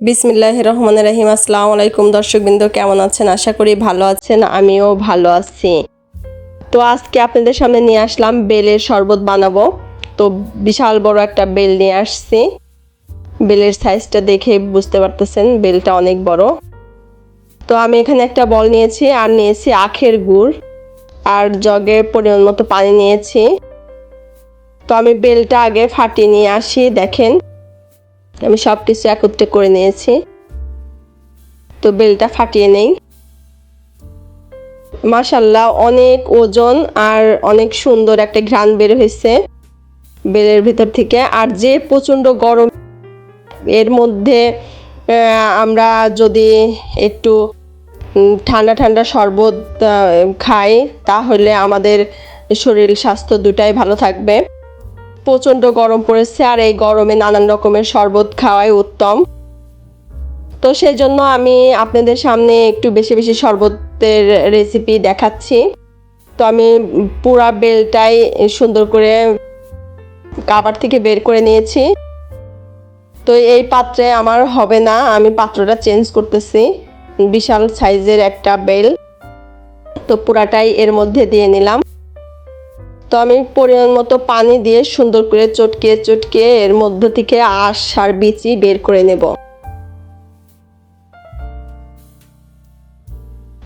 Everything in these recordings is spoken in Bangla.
বিসমিল্লাহ রহমান রহিম। আসসালামু আলাইকুম দর্শকবৃন্দ, কেমন আছেন? আশা করি ভালো আছেন, আমিও ভালো আছি। তো আজকে আপনাদের সামনে নিয়ে আসলাম বেলের শরবত বানাবো। তো বিশাল বড় একটা বেল নিয়ে আসছি। বেলের সাইজটা দেখে বুঝতে পারতেছেন, বেলটা অনেক বড়। তো আমি এখানে একটা বল নিয়েছি, আর নিয়েছি আখের গুড়, আর জগে পরিমাণ মতো পানি নিয়েছি। তো আমি বেলটা আগে ফাটিয়ে নিয়ে আসি, দেখেন। আমি সব কিছু একত্রে করে নিয়েছি। তো বেলটা ফাটিয়ে নেই। মাশাল্লাহ অনেক ওজন আর অনেক সুন্দর একটা ঘ্রাণ বের হয়েছে বেলের ভিতর থেকে। আর যে প্রচণ্ড গরম, এর মধ্যে আমরা যদি একটু ঠান্ডা ঠান্ডা শরবত খাই, তাহলে আমাদের শরীর স্বাস্থ্য দুটাই ভালো থাকবে। প্রচণ্ড গরম পড়েছে আর এই গরমে নানান রকমের শরবত খাওয়াই উত্তম। তো সেই জন্য আমি আপনাদের সামনে একটু বেশি বেশি শরবতের রেসিপি দেখাচ্ছি। তো আমি পুরা বেলটাই সুন্দর করে কাবার থেকে বের করে নিয়েছি। তো এই পাত্রে আমার হবে না, আমি পাত্রটা চেঞ্জ করতেছি। বিশাল সাইজের একটা বেল। তো পুরাটাই এর মধ্যে দিয়ে নিলাম। তো আমি পরিমাণ মতো পানি দিয়ে সুন্দর করে চটকে চটকে এর মধ্য থেকে আঁশ আর বিচি বের করে নেব।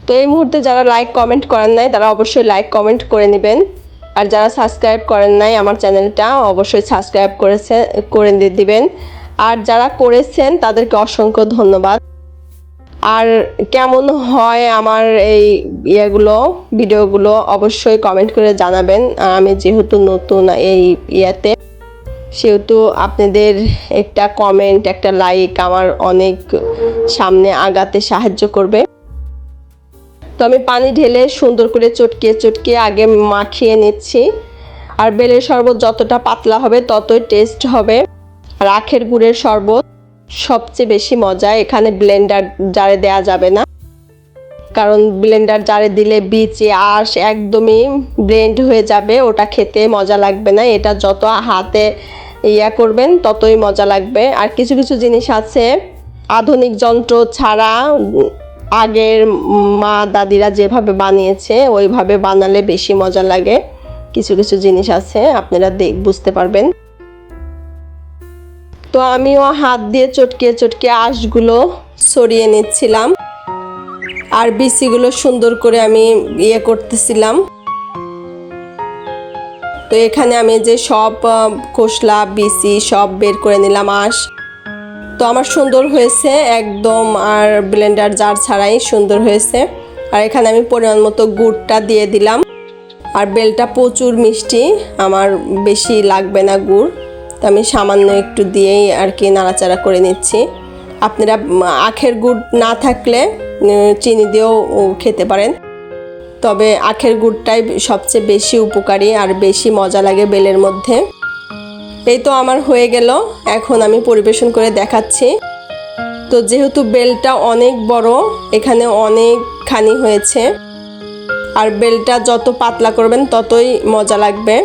তো এই মুহূর্তে যারা লাইক কমেন্ট করেন নাই, তারা অবশ্যই লাইক কমেন্ট করে নেবেন। আর যারা সাবস্ক্রাইব করেন নাই আমার চ্যানেলটা, অবশ্যই সাবস্ক্রাইব করেছে, করে দিবেন। আর যারা করেছেন, তাদেরকে অসংখ্য ধন্যবাদ। আর কেমন হয় আমার এই ইয়েগুলো, ভিডিওগুলো অবশ্যই কমেন্ট করে জানাবেন। আমি যেহেতু নতুন এই ইয়েতে, সেহেতু আপনাদের একটা কমেন্ট একটা লাইক আমার অনেক সামনে আগাতে সাহায্য করবে। তো আমি পানি ঢেলে সুন্দর করে চটকে চটকিয়ে আগে মাখিয়ে নিচ্ছি। আর বেলের শরবত যতটা পাতলা হবে ততই টেস্ট হবে। আর আখের গুড়ের শরবত। সবচেয়ে বেশি মজা এখানে ব্লেন্ডার জারে দেয়া যাবে না। কারণ ব্লেন্ডার জারে দিলে বিচে আঁশ একদমই ব্লেন্ড হয়ে যাবে, ওটা খেতে মজা লাগবে না। এটা যত হাতে ইয়া করবেন, ততই মজা লাগবে। আর কিছু কিছু জিনিস আছে, আধুনিক যন্ত্র ছাড়া আগের মা দাদিরা যেভাবে বানিয়েছে, ওইভাবে বানালে বেশি মজা লাগে। কিছু কিছু জিনিস আছে, আপনারা দেখ বুঝতে পারবেন। তো আমিও হাত দিয়ে চটকে চটকে আঁশগুলো সরিয়ে নিচ্ছিলাম। আর বিচিগুলো সুন্দর করে আমি ইয়ে করতেছিলাম। তো এখানে আমি যে সব খোসলা, বিচি সব বের করে নিলাম আঁশ। তো আমার সুন্দর হয়েছে একদম, আর ব্লেন্ডার জার ছাড়াই সুন্দর হয়েছে। আর এখানে আমি পরিমাণ মতো গুড়টা দিয়ে দিলাম। আর বেলটা প্রচুর মিষ্টি, আমার বেশি লাগবে না গুড়। তো আমি সামান্য একটু দিয়েই আর কি নাড়াচাড়া করে নিচ্ছি। আপনারা আখের গুড় না থাকলে চিনি দিয়েও খেতে পারেন। তবে আখের গুড়টাই সবচেয়ে বেশি উপকারী আর বেশি মজা লাগে বেলের মধ্যে। এই তো আমার হয়ে গেল। এখন আমি পরিবেশন করে দেখাচ্ছি। তো যেহেতু বেলটা অনেক বড়, এখানে অনেকখানি হয়েছে। আর বেলটা যত পাতলা করবেন, ততই মজা লাগবে।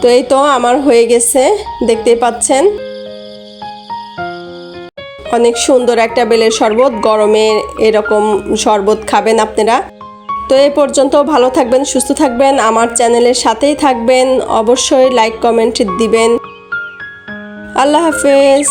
তো এই তো আমার হয়ে গেছে দেখতে পাচ্ছেন। অনেক সুন্দর একটা বেলের শরবত, গরমে এরকম শরবত খাবেন আপনারা। তো এ পর্যন্ত ভালো থাকবেন, সুস্থ থাকবেন, আমার চ্যানেলের সাথেই থাকবেন, অবশ্যই লাইক, কমেন্ট দিবেন। আল্লাহ হাফেজ।